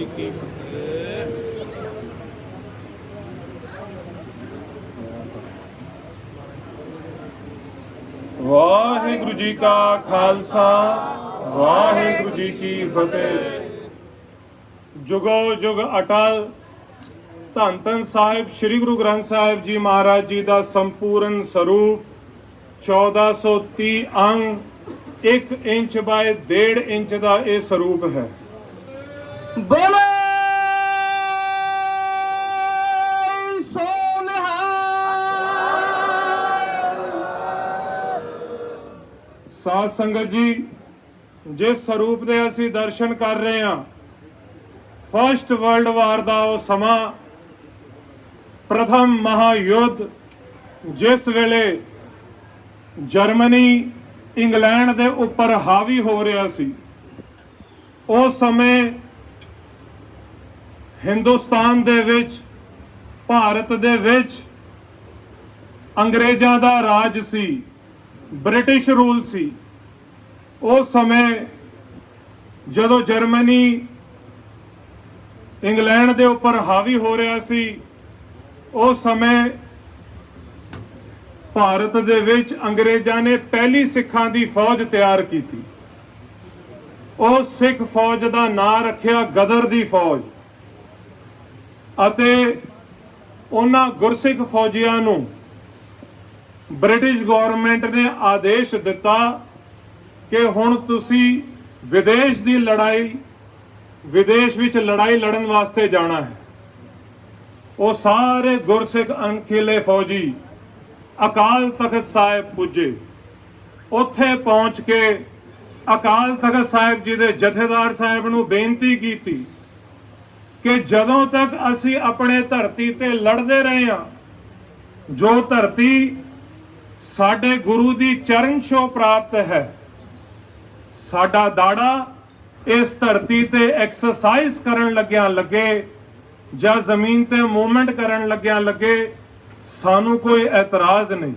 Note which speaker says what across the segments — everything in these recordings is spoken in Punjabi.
Speaker 1: ਜੀ, ਕੀ ਵਾਹਿਗੁਰੂ ਜੀ ਕਾ ਖਾਲਸਾ, ਵਾਹਿਗੁਰੂ ਜੀ ਕੀ ਫਤਿਹ। ਜੁਗੋ ਜੁਗ ਅਟਲ, ਧੰਨ ਧੰਨ ਸਾਹਿਬ, ਸ੍ਰੀ ਗੁਰੂ ਗ੍ਰੰਥ ਸਾਹਿਬ ਜੀ ਮਹਾਰਾਜ ਜੀ ਦਾ ਸੰਪੂਰਨ ਸਰੂਪ 1430 ਅੰਗ 1 ਇੰਚ ਬਾਏ 1.5 ਇੰਚ ਦਾ ਇਹ ਸਰੂਪ ਹੈ।
Speaker 2: ਬੋਲੇ
Speaker 1: ਸਾਧ ਸੰਗਤ ਜੀ, ਜਿਸ ਸਰੂਪ ਦੇ ਅਸੀਂ ਦਰਸ਼ਨ ਕਰ ਰਹੇ ਹਾਂ ਫਰਸਟ ਵਰਲਡ ਵਾਰ ਦਾ ਉਹ ਸਮਾਂ, ਪ੍ਰਥਮ ਮਹਾਯੁੱਧ, ਜਿਸ ਵੇਲੇ ਜਰਮਨੀ, ਇੰਗਲੈਂਡ ਦੇ ਉੱਪਰ ਹਾਵੀ ਹੋ ਰਿਹਾ ਸੀ, ਉਸ ਸਮੇਂ ਹਿੰਦੁਸਤਾਨ ਦੇ ਵਿੱਚ, ਭਾਰਤ ਦੇ ਵਿੱਚ ਅੰਗਰੇਜ਼ਾਂ ਦਾ ਰਾਜ ਸੀ, ਬ੍ਰਿਟਿਸ਼ ਰੂਲ ਸੀ। ਉਸ ਸਮੇਂ ਜਦੋਂ ਜਰਮਨੀ, ਇੰਗਲੈਂਡ ਦੇ ਉੱਪਰ ਹਾਵੀ ਹੋ ਰਿਹਾ ਸੀ ਉਸ ਸਮੇਂ ਭਾਰਤ ਦੇ ਵਿੱਚ ਅੰਗਰੇਜ਼ਾਂ ਨੇ ਪਹਿਲੀ ਸਿੱਖਾਂ ਦੀ ਫੌਜ ਤਿਆਰ ਕੀਤੀ। ਉਹ ਸਿੱਖ ਫੌਜ ਦਾ ਨਾਂ ਰੱਖਿਆ ਗਦਰ ਦੀ ਫੌਜ। ਅਤੇ ਉਹਨਾਂ ਗੁਰਸਿੱਖ ਫੌਜੀਆਂ ਨੂੰ ਬ੍ਰਿਟਿਸ਼ ਗਵਰਨਮੈਂਟ ਨੇ ਆਦੇਸ਼ ਦਿੱਤਾ ਕਿ ਹੁਣ ਤੁਸੀਂ ਵਿਦੇਸ਼ ਦੀ ਲੜਾਈ, ਵਿਦੇਸ਼ ਵਿੱਚ ਲੜਾਈ ਲੜਨ ਵਾਸਤੇ ਜਾਣਾ ਹੈ। ਉਹ ਸਾਰੇ ਗੁਰਸਿੱਖ ਅਣਖੀਲੇ ਫੌਜੀ ਅਕਾਲ ਤਖਤ ਸਾਹਿਬ ਪੁੱਜੇ। ਉੱਥੇ ਪਹੁੰਚ ਕੇ ਅਕਾਲ ਤਖਤ ਸਾਹਿਬ ਜੀ ਦੇ ਜਥੇਦਾਰ ਸਾਹਿਬ ਨੂੰ ਬੇਨਤੀ ਕੀਤੀ ਕਿ ਜਦੋਂ ਤੱਕ ਅਸੀਂ ਆਪਣੇ ਧਰਤੀ ਤੇ ਲੜਦੇ ਰਹੇ ਹਾਂ, ਜੋ ਧਰਤੀ ਸਾਡੇ ਗੁਰੂ ਦੀ ਚਰਨ ਛੋਹ ਪ੍ਰਾਪਤ ਹੈ, ਸਾਡਾ ਦਾੜਾ ਇਸ ਧਰਤੀ ਤੇ ਐਕਸਰਸਾਈਜ਼ ਕਰਨ ਲੱਗਿਆਂ ਲੱਗੇ ਜਾਂ ਜ਼ਮੀਨ ਤੇ ਮੂਵਮੈਂਟ ਕਰਨ ਲੱਗਿਆਂ ਲੱਗੇ, ਸਾਨੂੰ ਕੋਈ ਇਤਰਾਜ਼ ਨਹੀਂ।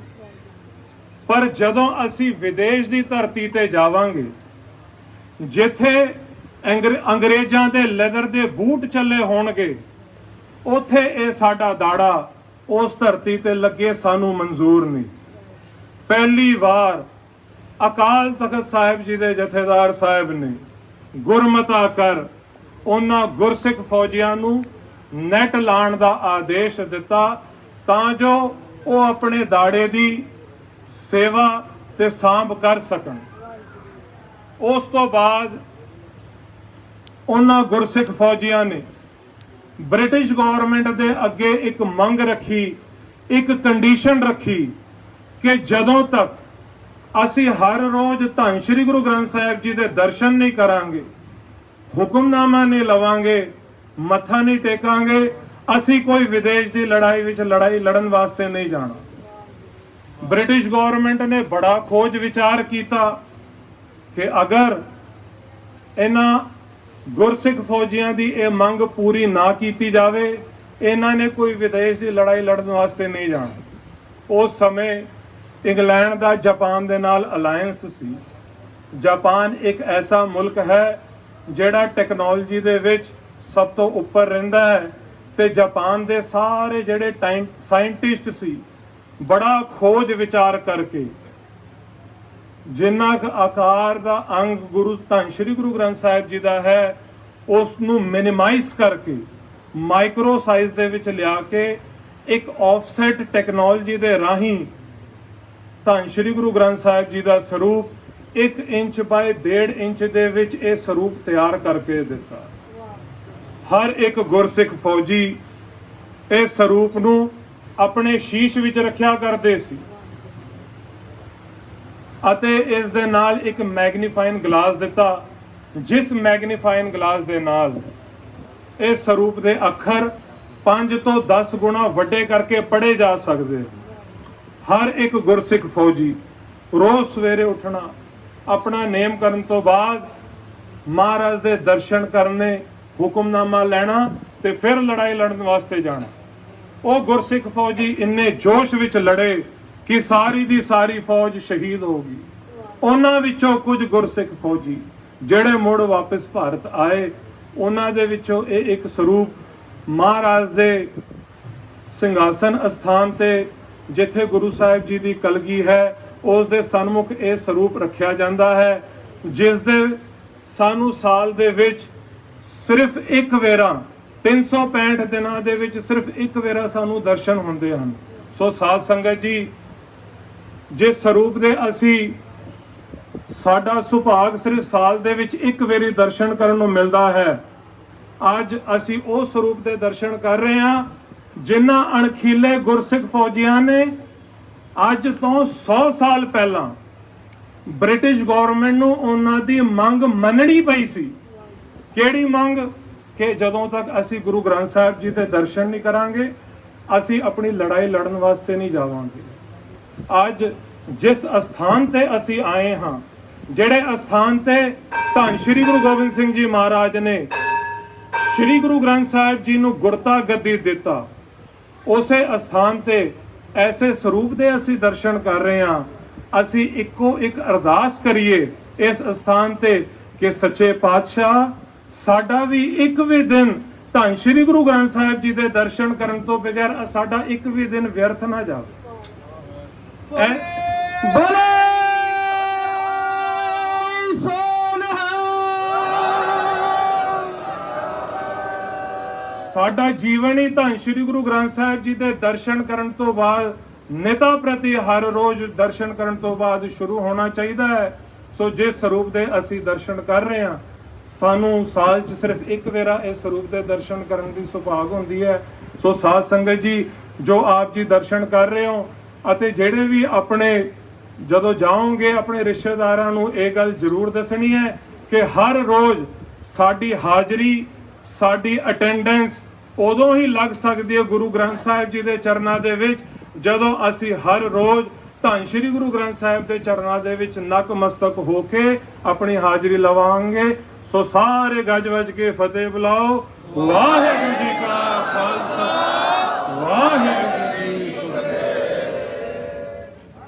Speaker 1: ਪਰ ਜਦੋਂ ਅਸੀਂ ਵਿਦੇਸ਼ ਦੀ ਧਰਤੀ ਤੇ ਜਾਵਾਂਗੇ, ਜਿੱਥੇ ਅੰਗਰੇਜ਼ਾਂ ਦੇ ਲੈਦਰ ਦੇ ਬੂਟ ਚੱਲੇ ਹੋਣਗੇ। ਉੱਥੇ ਇਹ ਸਾਡਾ ਦਾੜਾ, ਉਸ ਧਰਤੀ ਤੇ ਲੱਗੇ ਸਾਨੂੰ ਮਨਜ਼ੂਰ ਨਹੀਂ। ਪਹਿਲੀ ਵਾਰ ਅਕਾਲ ਤਖਤ ਸਾਹਿਬ ਜੀ ਦੇ ਜਥੇਦਾਰ ਸਾਹਿਬ ਨੇ ਗੁਰਮਤਾ ਕਰ ਉਹਨਾਂ ਗੁਰਸਿੱਖ ਫੌਜੀਆਂ ਨੂੰ ਨੈਟ ਲਾਣ ਦਾ ਆਦੇਸ਼ ਦਿੱਤਾ, ਤਾਂ ਜੋ ਉਹ ਆਪਣੇ ਦਾੜੇ ਦੀ ਸੇਵਾ ਤੇ ਸਾਂਭ ਕਰ ਸਕਣ। ਉਸ ਤੋਂ ਬਾਅਦ ਉਹਨਾਂ ਗੁਰਸਿੱਖ ਫੌਜੀਆਂ ਨੇ ਬ੍ਰਿਟਿਸ਼ ਗਵਰਨਮੈਂਟ ਦੇ ਅੱਗੇ ਇੱਕ ਮੰਗ ਰੱਖੀ, ਇੱਕ ਕੰਡੀਸ਼ਨ ਰੱਖੀ ਕਿ ਜਦੋਂ ਤੱਕ ਅਸੀਂ ਹਰ ਰੋਜ਼ ਧੰਨ ਸ਼੍ਰੀ ਗੁਰੂ ਗ੍ਰੰਥ ਸਾਹਿਬ ਜੀ ਦੇ ਦਰਸ਼ਨ ਨਹੀਂ ਕਰਾਂਗੇ, ਹੁਕਮਨਾਮਾ ਨਹੀਂ ਲਵਾਂਗੇ, ਮੱਥਾ ਨਹੀਂ ਟੇਕਾਂਗੇ, ਅਸੀਂ ਕੋਈ ਵਿਦੇਸ਼ ਦੀ ਲੜਾਈ ਵਿੱਚ ਲੜਾਈ ਲੜਨ ਵਾਸਤੇ ਨਹੀਂ ਜਾਣਾ। ਬ੍ਰਿਟਿਸ਼ ਗਵਰਨਮੈਂਟ ਨੇ ਬੜਾ ਖੋਜ ਵਿਚਾਰ ਕੀਤਾ ਕਿ ਅਗਰ ਇਹਨਾਂ ਗੁਰਸਿੱਖ ਫੌਜੀਆਂ ਦੀ ਇਹ ਮੰਗ ਪੂਰੀ ਨਾ ਕੀਤੀ ਜਾਵੇ, ਇਹਨਾਂ ਨੇ ਕੋਈ ਵਿਦੇਸ਼ ਦੀ ਲੜਾਈ ਲੜਨ ਵਾਸਤੇ ਨਹੀਂ ਜਾਣਾ। ਉਸ ਸਮੇਂ ਇੰਗਲੈਂਡ ਦਾ ਜਾਪਾਨ ਦੇ ਨਾਲ ਅਲਾਈਅੰਸ ਸੀ। ਜਾਪਾਨ ਇੱਕ ਐਸਾ ਮੁਲਕ ਹੈ ਜਿਹੜਾ ਟੈਕਨੋਲੋਜੀ ਦੇ ਵਿੱਚ ਸਭ ਤੋਂ ਉੱਪਰ ਰਹਿੰਦਾ ਹੈ ਤੇ ਜਾਪਾਨ ਦੇ ਸਾਰੇ ਜਿਹੜੇ ਟਾਈਮ ਸਾਇੰਟਿਸਟ ਸੀ, ਬੜਾ ਖੋਜ ਵਿਚਾਰ ਕਰਕੇ ਜਿੰਨਾ ਕੁ ਆਕਾਰ ਦਾ ਅੰਗ ਗੁਰੂ ਧੰਨ ਸ਼੍ਰੀ ਗੁਰੂ ਗ੍ਰੰਥ ਸਾਹਿਬ ਜੀ ਦਾ ਹੈ ਉਸ ਨੂੰ ਮਿਨੀਮਾਈਜ਼ ਕਰਕੇ ਮਾਈਕਰੋ ਸਾਈਜ਼ ਦੇ ਵਿੱਚ ਲਿਆ ਕੇ, ਇੱਕ ਆਫਸੈਟ ਟੈਕਨੋਲੋਜੀ ਦੇ ਰਾਹੀਂ ਧੰਨ ਸ਼੍ਰੀ ਗੁਰੂ ਗ੍ਰੰਥ ਸਾਹਿਬ ਜੀ ਦਾ ਸਰੂਪ 1 ਇੰਚ ਬਾਏ 1.5 ਇੰਚ ਦੇ ਵਿੱਚ ਇਹ ਸਰੂਪ ਤਿਆਰ ਕਰਕੇ ਦਿੱਤਾ। ਹਰ ਇੱਕ ਗੁਰਸਿੱਖ ਫੌਜੀ ਇਹ ਸਰੂਪ ਨੂੰ ਆਪਣੇ ਸ਼ੀਸ਼ ਵਿੱਚ ਰੱਖਿਆ ਕਰਦੇ ਸੀ। ਅਤੇ ਇਸ ਦੇ ਨਾਲ ਇੱਕ ਮੈਗਨੀਫਾਈਨ ਗਲਾਸ ਦਿੱਤਾ, ਜਿਸ ਮੈਗਨੀਫਾਈਨ ਗਲਾਸ ਦੇ ਨਾਲ ਇਹ ਸਰੂਪ ਦੇ ਅੱਖਰ 5 ਤੋਂ 10 ਗੁਣਾ ਵੱਡੇ ਕਰਕੇ ਪੜ੍ਹੇ ਜਾ ਸਕਦੇ ਹਰ ਇੱਕ ਗੁਰਸਿੱਖ ਫੌਜੀ ਰੋਜ਼ ਸਵੇਰੇ ਉੱਠਣਾ, ਆਪਣਾ ਨੇਮ ਕਰਨ ਤੋਂ ਬਾਅਦ ਮਹਾਰਾਜ ਦੇ ਦਰਸ਼ਨ ਕਰਨੇ ਹੁਕਮਨਾਮਾ ਲੈਣਾ ਤੇ ਫਿਰ ਲੜਾਈ ਲੜਨ ਵਾਸਤੇ ਜਾਣਾ। ਉਹ ਗੁਰਸਿੱਖ ਫੌਜੀ ਇੰਨੇ ਜੋਸ਼ ਵਿੱਚ ਲੜੇ ਕਿ ਸਾਰੀ ਦੀ ਸਾਰੀ ਫੌਜ ਸ਼ਹੀਦ ਹੋ ਗਈ। ਉਹਨਾਂ ਵਿੱਚੋਂ ਕੁਝ ਗੁਰਸਿੱਖ ਫੌਜੀ ਜਿਹੜੇ ਮੁੜ ਵਾਪਸ ਭਾਰਤ ਆਏ, ਉਹਨਾਂ ਦੇ ਵਿੱਚੋਂ ਇਹ ਇੱਕ ਸਰੂਪ ਮਹਾਰਾਜ ਦੇ ਸਿੰਘਾਸਨ ਅਸਥਾਨ ਤੇ ਜਿੱਥੇ ਗੁਰੂ ਸਾਹਿਬ ਜੀ ਦੀ ਕਲਗੀ ਹੈ, ਉਸ ਦੇ ਸਨਮੁਖ ਇਹ ਸਰੂਪ ਰੱਖਿਆ ਜਾਂਦਾ ਹੈ, ਜਿਸ ਦੇ ਸਾਨੂੰ ਸਾਲ ਦੇ ਵਿੱਚ ਸਿਰਫ ਇੱਕ ਵੇਰਾ 365 ਦਿਨਾਂ ਦੇ ਵਿੱਚ ਸਿਰਫ ਇੱਕ ਵੇਰਾ ਸਾਨੂੰ ਦਰਸ਼ਨ ਹੁੰਦੇ ਹਨ। ਸੋ ਸਾਧ ਸੰਗਤ ਜੀ ਜਿਸ ਸਰੂਪ ਦੇ ਅਸੀਂ ਸਾਡਾ ਸੁਭਾਗ ਸਿਰਫ ਸਾਲ ਦੇ ਵਿੱਚ ਇੱਕ ਵਾਰੀ ਦਰਸ਼ਨ ਕਰਨ ਨੂੰ ਮਿਲਦਾ ਹੈ, ਅੱਜ ਅਸੀਂ ਉਹ ਸਰੂਪ ਦੇ ਦਰਸ਼ਨ ਕਰ ਰਹੇ ਹਾਂ, ਜਿਨ੍ਹਾਂ ਅਣਖੀਲੇ ਗੁਰਸਿੱਖ ਫੌਜੀਆਂ ਨੇ ਅੱਜ ਤੋਂ 100 ਸਾਲ ਪਹਿਲਾਂ ਬ੍ਰਿਟਿਸ਼ ਗਵਰਨਮੈਂਟ ਨੂੰ ਉਹਨਾਂ ਦੀ ਮੰਗ ਮੰਨਣੀ ਪਈ ਸੀ। ਕਿਹੜੀ ਮੰਗ? ਕਿ ਜਦੋਂ ਤੱਕ ਅਸੀਂ ਗੁਰੂ ਗ੍ਰੰਥ ਸਾਹਿਬ ਜੀ ਦੇ ਦਰਸ਼ਨ ਨਹੀਂ ਕਰਾਂਗੇ, ਅਸੀਂ ਆਪਣੀ ਲੜਾਈ ਲੜਨ ਵਾਸਤੇ ਨਹੀਂ ਜਾਵਾਂਗੇ। ਅੱਜ ਜਿਸ ਅਸਥਾਨ ਤੇ ਅਸੀਂ ਆਏ ਹਾਂ, ਜਿਹੜੇ ਅਸਥਾਨ ਤੇ ਧੰਨ ਸ਼੍ਰੀ ਗੁਰੂ ਗੋਬਿੰਦ ਸਿੰਘ ਜੀ ਮਹਾਰਾਜ ਨੇ ਸ਼੍ਰੀ ਗੁਰੂ ਗ੍ਰੰਥ ਸਾਹਿਬ ਜੀ ਨੂੰ ਗੁਰਤਾ ਗੱਦੀ ਦਿੱਤਾ, ਉਸੇ ਅਸਥਾਨ ਤੇ ਐਸੇ ਸਰੂਪ ਦੇ ਅਸੀਂ ਦਰਸ਼ਨ ਕਰ ਰਹੇ ਹਾਂ। ਅਸੀਂ ਇੱਕੋ ਇੱਕ ਅਰਦਾਸ ਕਰੀਏ ਇਸ ਅਸਥਾਨ ਤੇ ਕਿ ਸੱਚੇ ਪਾਤਸ਼ਾਹ, ਸਾਡਾ ਵੀ ਇੱਕ ਵੀ ਦਿਨ ਧੰਨ ਸ਼੍ਰੀ ਗੁਰੂ ਗ੍ਰੰਥ ਸਾਹਿਬ ਜੀ ਦੇ ਦਰਸ਼ਨ ਕਰਨ ਤੋਂ ਬਗੈਰ ਸਾਡਾ ਇੱਕ ਵੀ ਦਿਨ ਵਿਅਰਥ ਨਾ ਜਾਵੇ। ਐ
Speaker 2: ਬੋਲੇ!
Speaker 1: ਸਾਡਾ ਜੀਵਨ ਹੀ ਧੰਨ ਸ਼੍ਰੀ ਗੁਰੂ ਗ੍ਰੰਥ ਸਾਹਿਬ ਜੀ ਦੇ ਦਰਸ਼ਨ ਕਰਨ ਤੋਂ ਬਾਅਦ, ਨਿਤਾ ਪ੍ਰਤੀ ਹਰ ਰੋਜ਼ ਦਰਸ਼ਨ ਕਰਨ ਤੋਂ ਬਾਅਦ ਸ਼ੁਰੂ ਹੋਣਾ ਚਾਹੀਦਾ ਹੈ। ਸੋ ਜਿਸ ਸਰੂਪ ਦੇ ਅਸੀਂ ਦਰਸ਼ਨ ਕਰ ਰਹੇ ਹਾਂ, ਸਾਨੂੰ ਸਾਲ 'ਚ ਸਿਰਫ ਇੱਕ ਵੇਰਾ ਇਸ ਸਰੂਪ ਦੇ ਦਰਸ਼ਨ ਕਰਨ ਦੀ ਸੁਭਾਗ ਹੁੰਦੀ ਹੈ। ਸੋ ਸਾਧ ਸੰਗਤ ਜੀ, ਜੋ ਆਪ ਜੀ ਦਰਸ਼ਨ ਕਰ ਰਹੇ ਹੋ ਅਤੇ ਜਿਹੜੇ ਵੀ ਆਪਣੇ ਜਦੋਂ ਜਾਓਗੇ ਆਪਣੇ ਰਿਸ਼ਤੇਦਾਰਾਂ ਨੂੰ ਇਹ ਗੱਲ ਜ਼ਰੂਰ ਦੱਸਣੀ ਹੈ ਕਿ ਹਰ ਰੋਜ਼ ਸਾਡੀ ਹਾਜ਼ਰੀ, ਸਾਡੀ ਅਟੈਂਡੈਂਸ ਉਦੋਂ ਹੀ ਲੱਗ ਸਕਦੀ ਹੈ ਗੁਰੂ ਗ੍ਰੰਥ ਸਾਹਿਬ ਜੀ ਦੇ ਚਰਨਾਂ ਦੇ ਵਿੱਚ, ਜਦੋਂ ਅਸੀਂ ਹਰ ਰੋਜ਼ ਧੰਨ ਸ਼੍ਰੀ ਗੁਰੂ ਗ੍ਰੰਥ ਸਾਹਿਬ ਦੇ ਚਰਨਾਂ ਦੇ ਵਿੱਚ ਨਕਮਸਤਕ ਹੋ ਕੇ ਆਪਣੀ ਹਾਜ਼ਰੀ ਲਵਾਵਾਂਗੇ ਸੋ ਸਾਰੇ ਗੱਜ ਵੱਜ ਕੇ ਫਤਿਹ ਬੁਲਾਓ। ਵਾਹਿਗੁਰੂ ਜੀ ਕਾ ਖਾਲਸਾ।